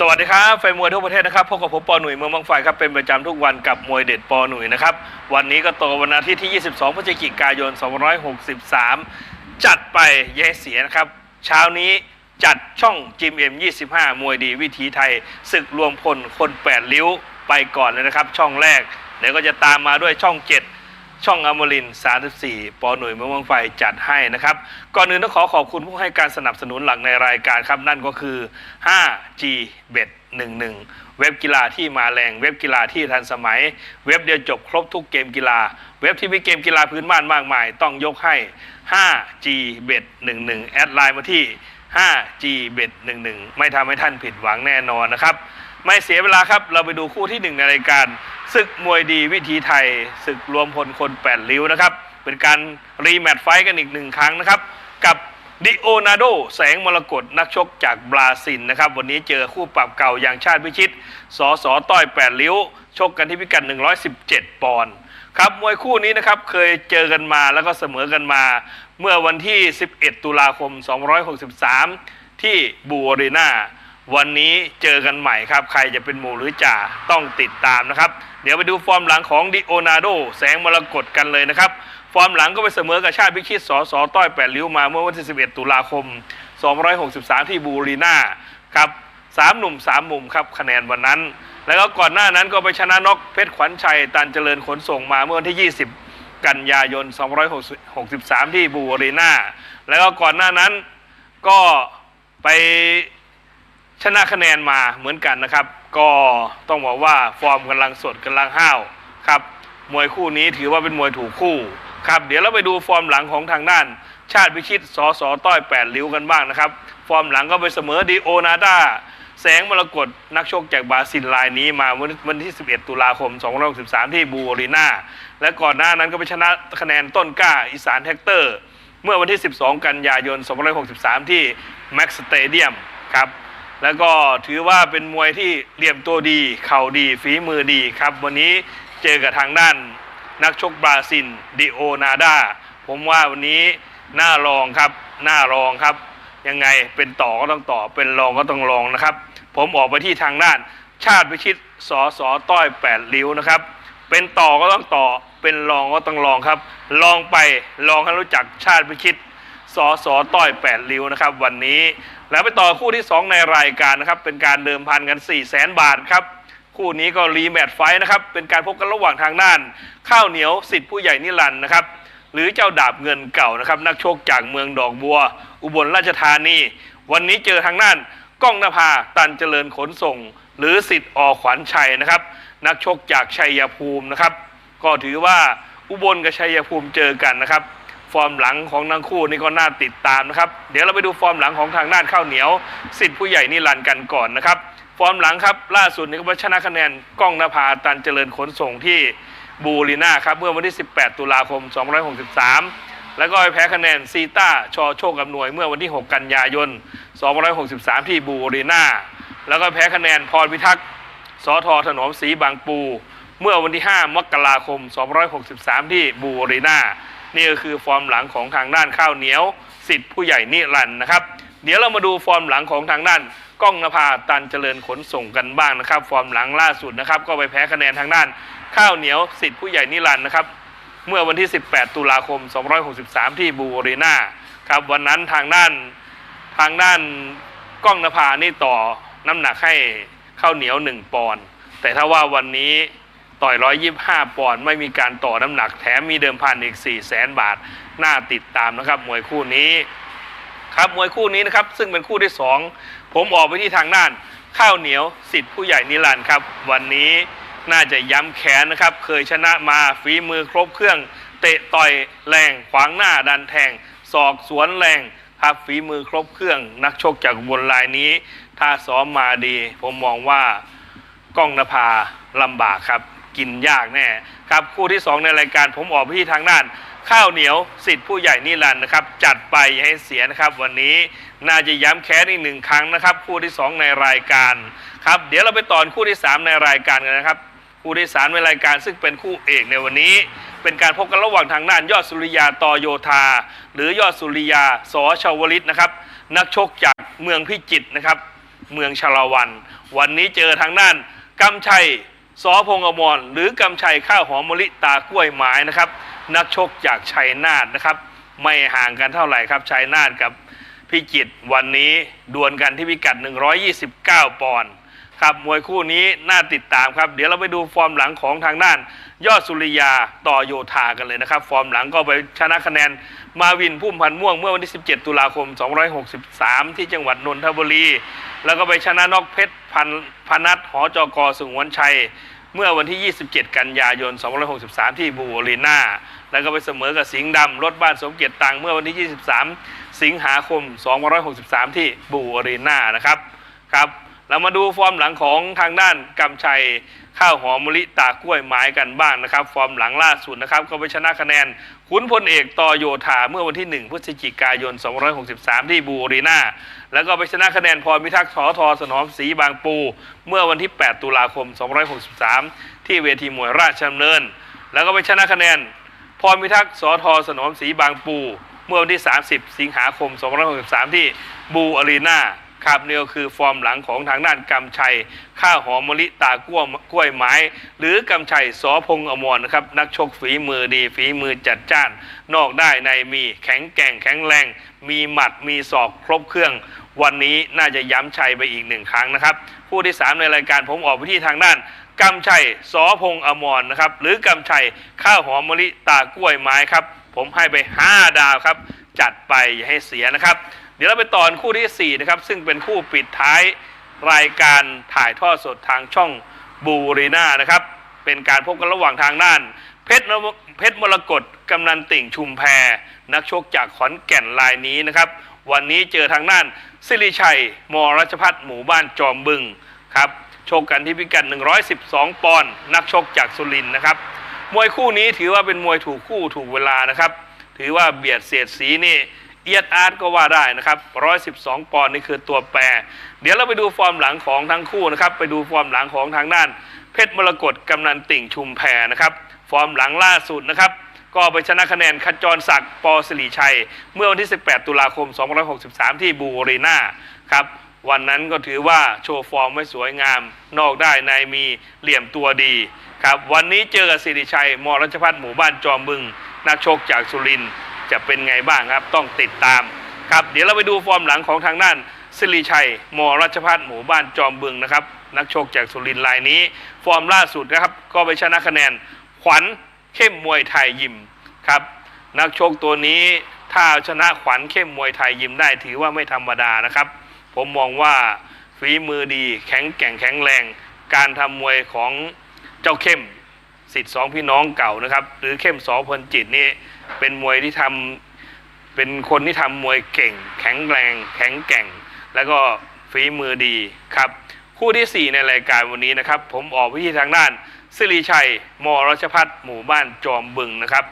สวัสดีครับแฟนมวยทั่วประเทศนะครับพบกับผมปอหนุ่ยเมืองบางไฟครับเป็นประจำทุกวันกับมวยเด็ดปอหนุ่ยนะครับวันนี้ก็โตรงวันอาทิตย์ที่ 22 พฤศจิกายน2563 จัดไปแย่เสียนะครับ เช้านี้จัดช่องจิมเอ็ม25 มวยดีวิถีไทยศึกรวมพลคนแปดริ้วไปก่อนเลยนะครับ ช่องแรกเดี๋ยวก็จะตามมาด้วยช่อง 7 ช่องอมรินทร์34 ปอหน่วยเมืองบางไฟจัดให้นะครับ ก่อนอื่นต้องขอขอบคุณผู้ให้การสนับสนุนหลักในรายการครับ นั่นก็คือ 5G Bet 11 เว็บกีฬาที่มาแรง เว็บกีฬาที่ทันสมัย เว็บเดียวจบครบทุกเกมกีฬา เว็บที่มีเกมกีฬาพื้นบ้านมากมาย ต้องยกให้ 5G Bet 11 แอดไลน์มาที่ 5G Bet 11 ไม่ทำให้ท่านผิดหวังแน่นอนนะครับ ไม่เสียเวลาครับ เราไปดูคู่ที่หนึ่งในรายการศึกมวยดีวิธีไทยศึกรวมพลคนแปดริ้วนะครับ เป็นการรีแมตช์ไฟต์กันอีกหนึ่งครั้งนะครับ กับดิโอนาโดแสงมรกตนักชกจากบราซิลนะครับ วันนี้เจอคู่ปรับเก่าอย่างชาติพิชิตสอสอต้อยแปดริ้ว ชกกันที่พิกัด 117 ปอนด์ครับมวยคู่นี้นะครับเคยเจอกันมาแล้วก็เสมอกันมา เมื่อวันที่ 11 ตุลาคม 263 ที่บูอารีนา วันนี้เจอกันใหม่ครับ ใครจะเป็นหมูหรือจ่าต้องติดตามนะครับ เดี๋ยวไปดูฟอร์มหลังของดิโอนาโดแสงมรกตกันเลยนะครับ ฟอร์มหลังก็ไปเสมอกับชาติพิชิตสอสอต้อยแปดริ้วมาเมื่อวันที่ 11 ตุลาคม 263 ที่บูรีนาครับสามหนุ่มสามมุมครับคะแนนวันนั้น แล้วก็ก่อนหน้านั้นก็ไปชนะน็อกเพชรขวัญชัยตันเจริญขนส่งมาเมื่อวันที่ 20 กันยายน 263 ที่บูรีนาแล้วก็ก่อนหน้านั้นก็ไป ชนะคะแนนมาเหมือนกันนะครับ ก็ต้องบอกว่าฟอร์มกำลังสดกำลังห้าวครับมวยคู่นี้ถือว่าเป็นมวยถูกคู่ครับเดี๋ยวเราไปดูฟอร์มหลังของทางด้าน ชาติพิชิตสอสอต้อยแปดริ้วกันบ้างนะครับ ฟอร์มหลังก็ไปเสมอดีโอนาดาแสงมรกตนักชกจากบราซิลรายนี้มาวันวันที่ 11 ตุลาคม 2563 ที่บูรีนาและก่อนหน้านั้นก็ไปชนะคะแนนต้นกล้าอีสานแท็กเตอร์ เมื่อวันที่ 12 กันยายน 2563 ที่แม็กสเตเดียมครับ แล้วก็ถือว่าเป็นมวยที่เหลี่ยมตัวดี เข่าดี ฝีมือดีครับ วันนี้เจอกับทางด้าน นักชกบราซิลดิโอนาดาผมว่าวันนี้น่ารองครับน่ารองครับ ยังไงเป็นต่อก็ต้องต่อเป็นรองก็ต้องรองนะครับ ผมออกไปที่ทางด้าน ชาติพิชิตสอสอต้อยแปดริ้วนะครับ เป็นต่อก็ต้องต่อเป็นรองก็ต้องรองครับ ลองไปลองให้รู้จักชาติพิชิต สอสอต้อยแปดริ้วนะครับวันนี้ แล้วไปต่อคู่ที่ 2 ในรายการนะครับเป็นการเดิมพันกัน 4 0 0แสนบาทครับคู่นี้ก็รีแมตช์ไฟนะครับเป็นการพบกันระหว่างทางด้าน ข้าวเหนียวสิทธิ์ผู้ใหญ่นิรันดร์นะครับหรือเจ้าดาบเงินเก่านะครับนักโชคจากเมืองดอกบัว อุบลราชธานี วันนี้เจอทางด้านก้องนภาตันเจริญขนส่ง หรือสิทธิ์อขวัญชัยนะครับนักชกจากชัยภูมินะครับก็ถือว่าอุบลกับชัยภูมิเจอกันนะครับ ฟอร์มหลังของทั้งคู่นี่ก็น่าติดตามนะครับ เดี๋ยวเราไปดูฟอร์มหลังของทางด้านข้าวเหนียวสิทธิ์ผู้ใหญ่นิรันดร์กันก่อนนะครับ ฟอร์มหลังครับล่าสุดนี่ก็ชนะคะแนนก้องนภาตันเจริญขนส่งที่บูรีนาครับเมื่อวันที่ 18 ตุลาคม2563 แล้วก็ไปแพ้คะแนนซีต้าชอโชคอำนวยเมื่อวันที่ 6 กันยายน2563 ที่บูรีนาแล้วก็แพ้คะแนนพรพิทักษ์สอทอถนอมศรีบางปู เมื่อวันที่ 5 มกราคม2563 ที่บูรีนา นี่ก็คือฟอร์มหลังของทางด้านข้าวเหนียวสิทธิ์ผู้ใหญ่นิรันด์นะครับ เดี๋ยวเรามาดูฟอร์มหลังของทางด้านก้องนภาตันเจริญขนส่งกันบ้างนะครับ ฟอร์มหลังล่าสุดนะครับ ก็ไปแพ้คะแนนทางด้านข้าวเหนียวสิทธิ์ผู้ใหญ่นิรันด์นะครับ เมื่อวันที่ 18 ตุลาคม 263 ที่บูอารีนาครับวันนั้นทางด้านทางด้านก้องนภานี่ต่อน้ำหนักให้ข้าวเหนียว 1 ปอนด์แต่ถ้าว่าวันนี้ ต่อย125ปอนด์ไม่มีการต่อน้ำหนักแถมมีเดิมพันอีก4 0 0แสนบาท น่าติดตามนะครับ มวยคู่นี้ครับมวยคู่นี้นะครับ ซึ่งเป็นคู่ที่ 2 ผมออกไปที่ทางด้าน ข้าวเหนียวสิทธิ์ผู้ใหญ่นิรันดร์ครับ วันนี้น่าจะย้ำแขนนะครับ เคยชนะมาฝีมือครบเครื่อง เตะต่อยแรงขวางหน้าดันแทงศอกสวนแรงครับฝีมือครบเครื่อง นักชกจากบนลายนี้ ถ้าซ้อมมาดี ผมมองว่ากล้องนภาลำบากครับ กินยากแน่ครับคู่ที่ 2 ในรายการผมออกไปที่ทางด้าน ข้าวเหนียวสิทธิ์ผู้ใหญ่นิรันดร์นะครับ จัดไปให้เสียนะครับ วันนี้น่าจะย้ำแค้นอีกหนึ่งครั้งนะครับ คู่ที่ 2 ในรายการครับเดี๋ยวเราไปต่อคู่ที่ 3 ในรายการกันนะครับคู่ที่สามในรายการซึ่งเป็นคู่เอกในวันนี้ เป็นการพบกันระหว่างทางด้านยอดสุริยาตอโยธา หรือยอดสุริยาสอชาวลิตนะครับ นักชกจากเมืองพิจิตรนะครับ เมืองชาละวัน วันนี้เจอทางด้านกำชัย สอพงอมรหรือกำชัยข้าวหอมมะลิตากล้วยไม้นะครับ นักชกจากชัยนาทนะครับ ไม่ห่างกันเท่าไหร่ครับชัยนาทกับพิจิตรวันนี้ดวลกันที่พิกัด 129 ปอนด์ ครับมวยคู่นี้น่าติดตามครับ เดี๋ยวเราไปดูฟอร์มหลังของทางด้าน ยอดสุริยาต่อโยธากันเลยนะครับ ฟอร์มหลังก็ไปชนะคะแนนมาวินพุ่มพันม่วงเมื่อวันที่ 17 ตุลาคม 263 ที่จังหวัดนนทบุรี แล้วก็ไปชนะนอกเพชรพันพนัทหอจกสุงวนชัย เมื่อวันที่ 27 กันยายน 263 ที่บูโอรีนาแล้วก็ไปเสมอกับสิงห์ดำรถบ้านสมเกียรติตังเมื่อวันที่ 23 สิงหาคม 263 ที่บูโอรีนานะครับครับ เรามาดูฟอร์มหลังของทางด้านกำชัยข้าวหอมมะลิตากล้วยไม้กันบ้างนะครับ ฟอร์มหลังล่าสุดนะครับก็ไปชนะคะแนนขุนพลเอกต่อโยธาเมื่อวันที่ 1 พฤศจิกายน 263 ที่บูรีนาแล้วก็ไปชนะคะแนนพรพิทักษ์สอทอสนอมศรีบางปู เมื่อวันที่ 8 ตุลาคม 263 ที่เวทีมวยราชดำเนิน แล้วก็ไปชนะคะแนนพรพิทักษ์สอทอสนอมศรีบางปู เมื่อวันที่ 30 สิงหาคม 263 ที่บูอารีนา ครับนี่ก็คือฟอร์มหลังของทางด้านกำชัย ข้าวหอมมะลิตากล้วยกล้วยไม้ หรือกำชัยสอพงอมรนะครับนักชกฝีมือดีฝีมือจัดจ้าน นอกได้ในมีแข็งแกร่งแข็งแรง มีหมัดมีศอกครบเครื่อง วันนี้น่าจะย้ำชัยไปอีกหนึ่งครั้งนะครับผู้ที่ 3 ในรายการผมออกไปที่ทางด้านกำชัยสอพงอมรนะครับหรือกำชัยข้าวหอมมะลิตากล้วยไม้ครับผมให้ไป 5 ดาวครับ จัดไปอย่าให้เสียนะครับ เดี๋ยวเราไปต่อคู่ที่ 4 นะครับ ซึ่งเป็นคู่ปิดท้ายรายการถ่ายทอดสดทางช่องบูรีนานะครับ เป็นการพบกันระหว่างทางด้าน เพชรเพชรมรกตกำนันติ่งชุมแพนักชกจากขอนแก่นรายนี้นะครับ วันนี้เจอทางด้านสิริชัย มรัชพัฒน์หมู่บ้านจอมบึงครับชกกันที่พิกัด 112 ปอนด์นักชกจากสุรินทร์นะครับ มวยคู่นี้ถือว่าเป็นมวยถูกคู่ถูกเวลานะครับ ถือว่าเบียดเสียดสีนี่ เอียดอาร์ตก็ว่าได้นะครับ112 ปอนด์นี่คือตัวแปร เดี๋ยวเราไปดูฟอร์มหลังของทั้งคู่นะครับ ไปดูฟอร์มหลังของทางด้าน เพชรมรกตกำนันติ่งชุมแพนะครับ ฟอร์มหลังล่าสุดนะครับ ก็ไปชนะคะแนนขจรศักดิ์ปอสิริชัย เมื่อวันที่ 18 ตุลาคม 2563 ที่บูรีนาครับวันนั้นก็ถือว่าโชว์ฟอร์มไว้สวยงาม นอกได้ในมีเหลี่ยมตัวดีครับ วันนี้เจอกับสิริชัยมรัชพัฒน์หมู่บ้านจอมบึง นักชกจากสุรินทร์ จะเป็นไงบ้างครับต้องติดตามครับเดี๋ยวเราไปดูฟอร์มหลังของทางด้านสิริชัยมรัชพัฒน์หมู่บ้านจอมบึงนะครับนักชกจากสุรินทร์รายนี้ ฟอร์มล่าสุดนะครับ ก็ไปชนะคะแนนขวัญเข้มมวยไทยยิมครับนักชกตัวนี้ถ้าเอาชนะขวัญเข้มมวยไทยยิมได้ถือว่าไม่ธรรมดานะครับ ผมมองว่าฝีมือดีแข็งแกร่งแข็งแรง การทำมวยของเจ้าเข้ม สิทธิ์สองพี่น้องเก่านะครับ หรือเข้มสอพลจิตนี่เป็นมวยที่ทำเป็นคนที่ทำมวยเก่ง แข็งแรง แข็งแกร่ง แล้วก็ฝีมือดีครับคู่ที่ 4 ในรายการวันนี้นะครับ ผมออกไปที่ทางด้านสิริชัย มรัชพัฒน์หมู่บ้านจอมบึงนะครับ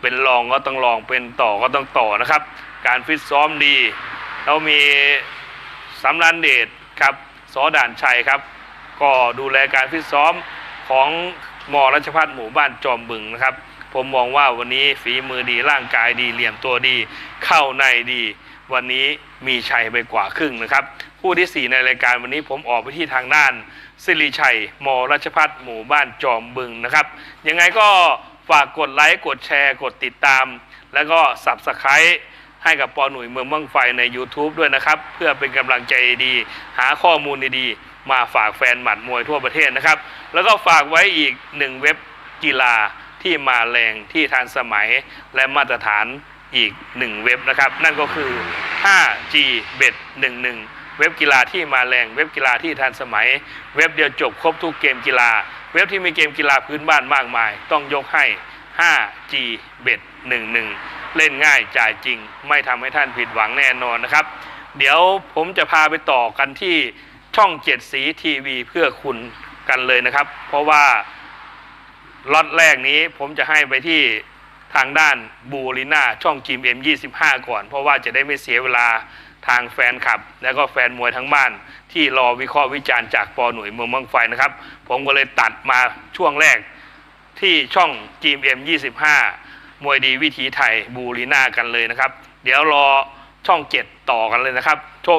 เป็นรองก็ต้องรองเป็นต่อก็ต้องต่อนะครับ การฟิตซ้อมดี เรามีสำรันเดชครับสอด่านชัยครับ ก็ดูแลการฟิตซ้อมของ มรัชพัฒน์หมู่บ้านจอมบึงนะครับ ผมมองว่าวันนี้ฝีมือดีร่างกายดีเหลี่ยมตัวดี เข้าในดี วันนี้มีชัยไปกว่าครึ่งนะครับคู่ที่ 4 ในรายการวันนี้ผมออกไปที่ทางด้านสิริชัยมรัชพัฒน์หมู่บ้านจอมบึงนะครับ ยังไงก็ฝากกดไลค์กดแชร์ กดติดตาม แล้วก็สับสไครต์ให้กับปอหนุ่ยเมืองเมืองไฟใน YouTube ด้วยนะครับ เพื่อเป็นกำลังใจดี หาข้อมูลดีๆ มาฝากแฟนหมัดมวยทั่วประเทศนะครับ แล้วก็ฝากไว้อีกหนึ่งเว็บกีฬาที่มาแรงที่ทันสมัยและมาตรฐานอีกหนึ่งเว็บนะครับ นั่นก็คือ 5G Bet 11 เว็บกีฬาที่มาแรง เว็บกีฬาที่ทันสมัย เว็บเดียวจบครบทุกเกมกีฬา เว็บที่มีเกมกีฬาพื้นบ้านมากมาย ต้องยกให้ 5G Bet 11 เล่นง่ายจ่ายจริง ไม่ทำให้ท่านผิดหวังแน่นอนนะครับ เดี๋ยวผมจะพาไปต่อกันที่ ช่องเจ็ดสีทีวีเพื่อคุณกันเลยนะครับ เพราะว่าล็อตแรกนี้ผมจะให้ไปที่ทางด้านบูริน่าช่องจีมเอ็มยี่สิบห้าก่อน เพราะว่าจะได้ไม่เสียเวลาทางแฟนคลับ และก็แฟนมวยทั้งบ้าน ที่รอวิเคราะห์วิจารณ์จากปอหน่วยเมืองเมืองไฟนะครับ ผมก็เลยตัดมาช่วงแรกที่ช่อง GMM 25มยี่สิบห้ามวยดีวิถีไทยบูรีน่ากันเลยนะครับ เดี๋ยวรอช่อง7ต่อกันเลยนะครับโชค